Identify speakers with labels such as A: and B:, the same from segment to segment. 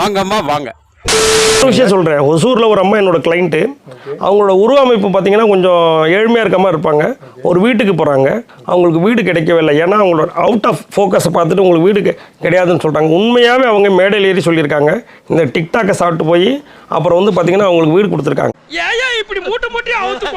A: வாங்கம்மா வாங்க.
B: ஒரு விஷயம் சொல்கிறேன் ஒசூரில் ஒரு அம்மா என்னோட கிளைண்ட்டு அவங்களோட உருவ அமைப்பு பார்த்தீங்கன்னா கொஞ்சம் ஏழ்மையாக இருக்க மாதிரி இருப்பாங்க. ஒரு வீட்டுக்கு போகிறாங்க அவங்களுக்கு வீடு கிடைக்கவே இல்லை. ஏன்னா அவங்களோட அவுட் ஆஃப் ஃபோக்கஸை பார்த்துட்டு உங்களுக்கு வீடு கிடையாதுன்னு சொல்கிறாங்க உண்மையாகவே அவங்க மேடையில் ஏறி சொல்லியிருக்காங்க. இந்த டிக்டாக்கை சாப்பிட்டு போய் அப்புறம் வந்து பார்த்தீங்கன்னா அவங்களுக்கு வீடு கொடுத்துருக்காங்க.
A: ஏன் இப்படி மூட்டை மூட்டையா அவுத்து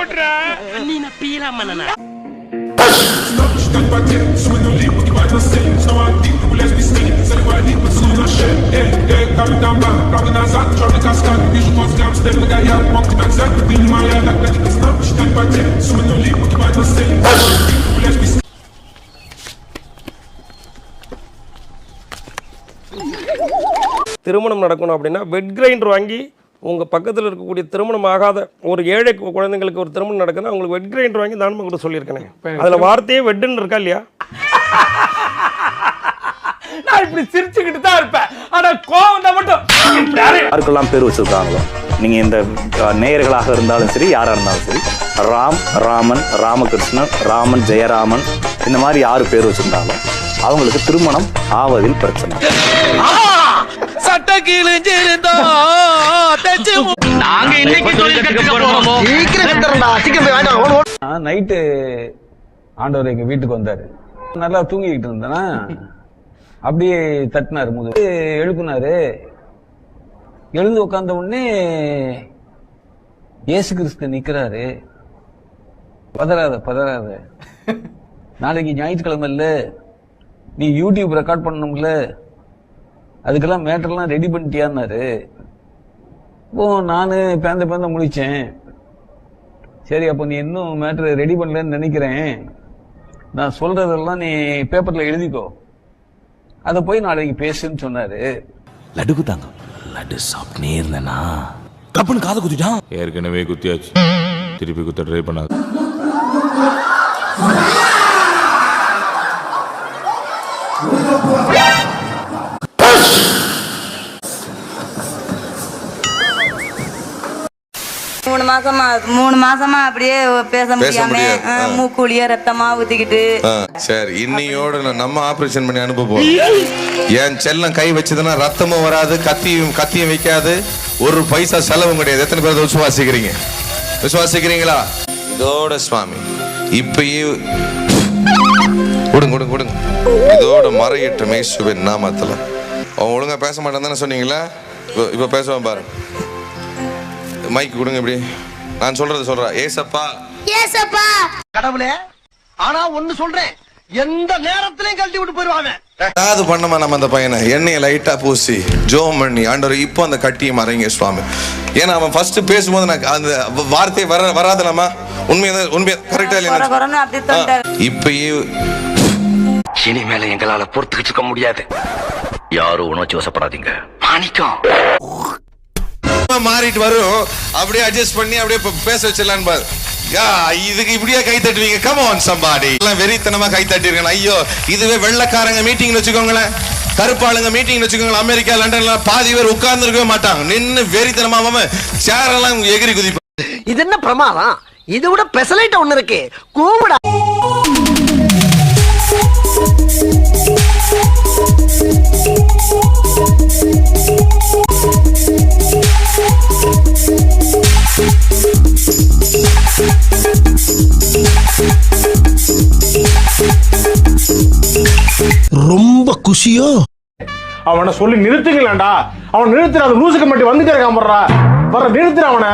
B: திருமணம் நடக்கணும் அப்படின்னா வெட் கிரைண்டர் வாங்கி உங்கள் பக்கத்தில் இருக்கக்கூடிய திருமணம் ஆகாத ஒரு ஏழை குழந்தைங்களுக்கு ஒரு திருமணம் நடக்குதுன்னா அவங்களுக்கு வெட் கிரைண்டர் வாங்கி தானமாக கொடுக்க சொல்லியிருக்கேன். அதில் வார்த்தையே வெட்டுன்னு இருக்கா இல்லையா?
A: நான் இப்படி சிரிச்சுக்கிட்டு தான் இருப்பேன். ஆனா கோவம் தான் மட்டும்
C: யாருக்கெல்லாம் பேர் வச்சிருக்காங்களோ? நீங்க இந்த நேயர்களாக இருந்தாலும் சரி யாரா இருந்தாலும் சரி ராம் ராமன் ராமகிருஷ்ணன் ராமன் ஜெயராமன் இந்த மாதிரி யாரு பேர் வச்சிருந்தாலும் அவங்களுக்கு திருமணம் ஆவதில் பிரச்சனை.
A: சட்ட
D: நைட்டு ஆண்டவர் எங்க வீட்டுக்கு வந்தாரு. நல்லா தூங்கிக்கிட்டு இருந்தேனா? அப்படியே தட்டினார் முதல் எழுப்புனாரு. எழுந்து உட்கார்ந்த உடனே இயேசு கிறிஸ்து நிக்கிறாரு. பதறாத பதறாத. நாளைக்கு ஞாயிற்றுக்கிழமை இல்லை நீ யூடியூப் ரெக்கார்ட் பண்ணணும்ல. அதுக்கெல்லாம் மேட்டர்லாம் ரெடி பண்ணிட்டியான்னாரு. இப்போ நான் பேந்த பேந்த முடிச்சேன் சரி அப்போ நீ இன்னும் மேட்ரு ரெடி பண்ணலன்னு நினைக்கிறேன். நான் சொல்றதெல்லாம் நீ பேப்பர்ல எழுதிக்கோ. அதை போய் நாளைக்கு பேசுன்னு சொன்னாரு.
E: லட்டு குத்தாங்க லட்டு சாப்பிட்டே இருந்தேனா. கப்புன்னு காதை குத்திட்டான்.
F: ஏற்கனவே குத்தியாச்சு. திருப்பி குத்த ட்ரை பண்ணாது.
G: மூணு மாசமா மூணு மாசமா அப்படியே பேச முடியாம. மூக்குழிய ரத்தமா ஊத்திக்கிட்டு.
H: சரி. இன்னையோட நம்ம ஆபரேஷன் பண்ணி அனுப்ப போறோம். என் செல்லம் கை வச்சதுன்னா ரத்தமும் வராது கத்தியும் கத்தியும் வைக்காது. ஒரு பைசா செலவும் கிடையாது. எத்தனை பேர் விசுவாசிக்கிறீங்க? விசுவாசிக்கிறீங்களா? இதோட சுவாமி இப்பயே கொடுங்க கொடுங்க கொடுங்க இதோட மறையிட்ட மேசுவின் நாமத்துல. அவன் ஒழுங்கா பேச மாட்டான் தானே சொன்னீங்களா? இப்போ- இப்போ பேசுவான் பாரு மைக் கொடுங்க இப்படி. நான் சொல்றது சொல்றேன் ஏசப்பா.
I: கடவுளே ஆனா ஒண்ணு சொல்றேன். எந்த நேரத்திலையும் கழட்டி விட்டு போயிருவாங்க
H: ஏதாவது பண்ணமா நம்ம அந்த பையனை? எண்ணெயை லைட்டா பூசி ஜோம் பண்ணி ஆண்டவர் இப்போ அந்த கட்டியை மறைங்க சுவாமி. ஏன்னா அவன் ஃபர்ஸ்ட் பேசும்போது நான் அந்த வார்த்தை வர வராதுலமா உண்மையா உண்மையா கரெக்டா
G: கொர
H: இல்லையா இப்பயே
E: இனிமேல எங்களால பொறுத்துக்கிட்டு இருக்க முடியாது. யாரும் உணர்ச்சி வசப்படாதீங்க. மாணிக்கம்.
H: மாறிட்டு வரும். அப்படியே அட்ஜஸ்ட் பண்ணி அப்படியே பேச வச்சிடலான்னு பாரு. இதுக்கு இப்படியே கை தட்டுவீங்க. கம் ஆன் சம்பாடி எல்லாம் வெறித்தனமா கை தட்டிருக்கேன் ஐயோ இதுவே வெள்ளக்காரங்க மீட்டிங் வச்சுக்கோங்களேன். கருப்பாளுங்க மீட்டிங் வச்சுக்கோங்களேன். அமெரிக்கா லண்டன்ல பாதி பேர் உட்கார்ந்து இருக்கவே மாட்டாங்க. நின்னு வெறித்தனமா சேர் எல்லாம் எகிரி குதிப்பாங்க
I: இது என்ன பிரமாதம்? இது விட பெசலைட் ஒண்ணு இருக்கு. கூவிடா.
J: ரொம்ப குஷியோ?
K: அவனை சொல்லி நிறுத்துங்களேன்டா. அவன் நிறுத்துற அந்த லூசுக்கு மட்டும் வந்துட்டே இருக்கான் வர்ற நிறுத்துற அவனை.